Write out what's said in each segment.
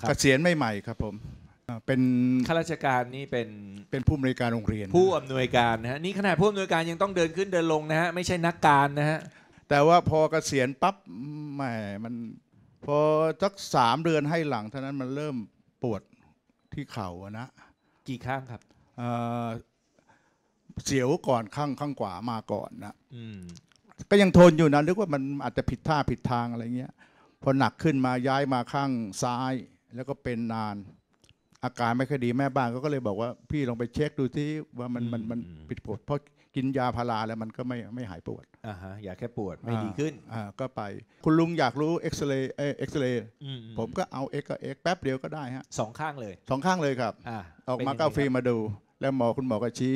ครับ เกษียณใหม่ๆครับผมอ่าเป็นข้าราชการนี่เป็นเป็นผู้อำนวยการโรงเรียน ผู้อำนวยการนะฮะนี่ขนาดผู้อำนวยการยังต้องเดินขึ้นเดินลงนะฮะไม่ใช่นักการนะฮะแต่ว่าพอเกษียณปั๊บแหมมันพอสักสามเดือนให้หลังเท่านั้นมันเริ่มปวดที่เข่าอะนะกี่ข้างครับเอ่อเสียวก่อนข้างข้างขวามาก่อนนะ อืมก็ยังทนอยู่นะนึกว่ามันอาจจะผิดท่าผิดทางอะไรเงี้ย พอหนักขึ้นมาย้ายมาข้างซ้าย แล้วก็เป็นนาน อาการไม่ค่อยดีแม่บ้านเขาก็เลยบอกว่า พี่ลองไปเช็คดูที่ว่ามันมันมันผิดปกติเพราะกินยาพาราแล้วมันก็ไม่ไม่หายปวดอ่าฮะอยากแค่ปวดไม่ดีขึ้นอ่าก็ไป คุณลุงอยากรู้เอ็กซเรย์เอ็กซเรย์อืผมก็เอาเอ็กก็เอ็กแป๊บเดียวก็ได้ฮะสองข้างเลยสองข้างเลยครับอ่าออกมาเป็นก็ยังไงฟรีครับมาดู แล้วหมอคุณหมอก็ชี้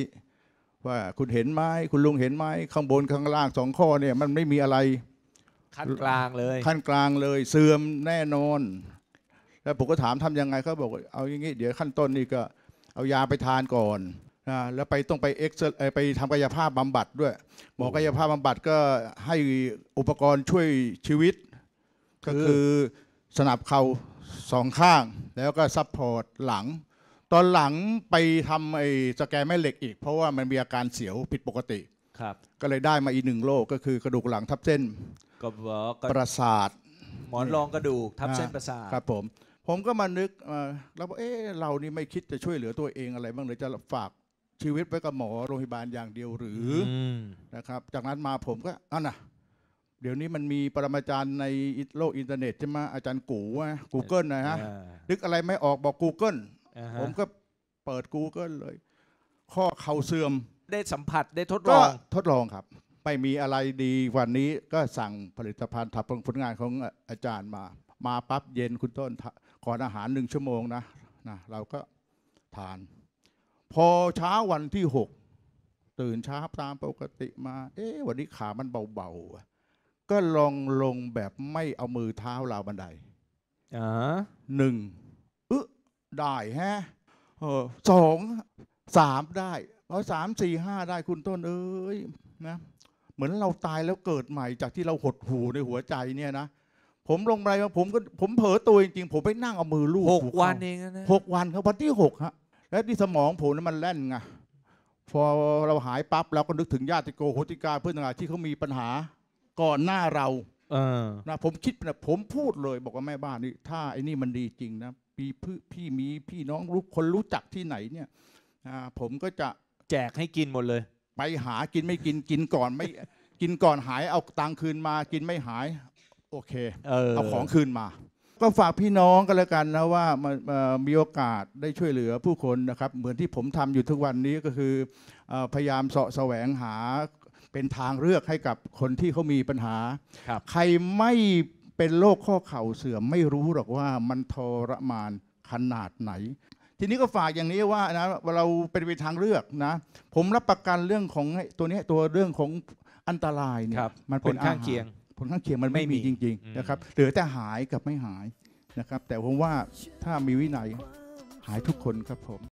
ว่าคุณเห็นไหมคุณลุงเห็นไหมข้างบนข้างล่างสองข้อเนี่ยมันไม่มีอะไรขั้นกลางเลยขั้นกลางเลยเสื่อมแน่นอน แล้วผมก็ถามทำยังไงเขาบอกว่าเอาอย่างงี้เดี๋ยวขั้นต้นนี่ก็เอายาไปทานก่อนนะแล้วไปต้องไปเอ็กซ์ไปทำกายภาพบำบัดด้วย หมอกายภาพบำบัดก็ให้อุปกรณ์ช่วยชีวิต ก็คือสนับเข่าสองข้าง แล้วก็ซัพพอร์ตหลัง ตอนหลังไปทำไอ้สแกนแม่เหล็กอีก เพราะว่ามันมีอาการเสียวผิดปกติครับก็เลยได้มาอีกหนึ่งโรคก็คือกระดูกหลังทับเส้น ก็บอกก็ประสาท หมอนรองกระดูกทับอ่าเส้นประสาทครับผม ผมก็มานึกเอ่อแล้วบอกเอ๊ะเรานี่ไม่คิดจะช่วยเหลือตัวเองอะไรบ้างเลยจะฝากชีวิตไว้กับหมอโรงพยาบาลอย่างเดียวหรืออมนะครับ จากนั้นมาผมก็อะนะเดี๋ยวนี้มันมีปรมาจารย์ในโลกอินเทอร์เน็ตใช่ไหมอาจารย์กูกูเกิลนะฮะอ่านึกอะไรไม่ออกบอก Google อ่าฮะผมก็เปิด Google เลย ข้อเข่าเสื่อมได้สัมผัสได้ทดลก็อง ทดลองครับ ไม่มีอะไรดีกวันนี้ก็สั่งผลิตภัณฑ์ทับผลงานของอาจารย์มามาปั๊บเย็นคุณต้นทะก่อนอาหารหนึ่งชั่วโมงนะนะเราก็ทาน พอเช้าวันที่หกตื่นเช้าตามปกติมา เอ๊ะวันนี้ขามันเบาๆอะก็ลองลงแบบไม่เอามือเท้าราวบันไดอ่าหนึ่งอึะได้แฮะเออสองสามได้พอสามสี่ห้าได้คุณต้นเอ้ยนะเหมือนเราตายแล้วเกิดใหม่จากที่เราหดหูในหัวใจเนี่ยนะ ผมลงไปผมก็ผมเผลอตัวจริงๆผมไปนั่งเอามือลูบหกหัเข่าวันเองนะหกวันครับวันที่หกฮะแล้วที่สมองผมนั้นมันแล่นไงพอเราหายปั๊บเราก็นึกถึงญาติโกโหติกาเพื่อนต่างๆที่เขามีปัญหาก่อนหน้าเราเออนะผมคิดนะผมพูดเลยบอกว่าแม่บ้านนี่ถ้าไอ้นี่มันดีจริงนะพี่พี่พี่มีพี่น้องรู้คนรู้จักที่ไหนเนี่ยอ่าผมก็จะแจกให้กินหมดเลย ไปหากินไม่กินกินก่อนไม่กินก่อนหายเอาตังค์คืนมากินไม่หาย โอเคเออเอาของคืนมา ก็ฝากพี่น้องกันแล้วกันนะว่ามันเอ่อมีโอกาสได้ช่วยเหลือผู้คนนะครับ เหมือนที่ผมทำอยู่ทุกวันนี้ก็คือเอ่อพยายามเสาะแสวงหาเป็นทางเลือกให้กับคนที่เขามีปัญหาครับใครไม่เป็นโรคข้อเข่าเสื่อมไม่รู้หรอกว่ามันทรมานขนาดไหน ทีนี้ก็ฝากอย่างนี้ว่านะว่าเราเป็นไปทางเลือกนะ ผมรับประกันเรื่องของไอ้ตัวเนี้ยตัวเรื่องของอันตรายเนี่ยครับมันผเป็นลข้างอหรเคียง ผลข้างเคียงมันไม่ไม่มีมีจริงอืมๆนะครับเหลือแต่หายกับไม่หายนะครับ แต่ผมว่าถ้ามีวินัยหายทุกคนครับผม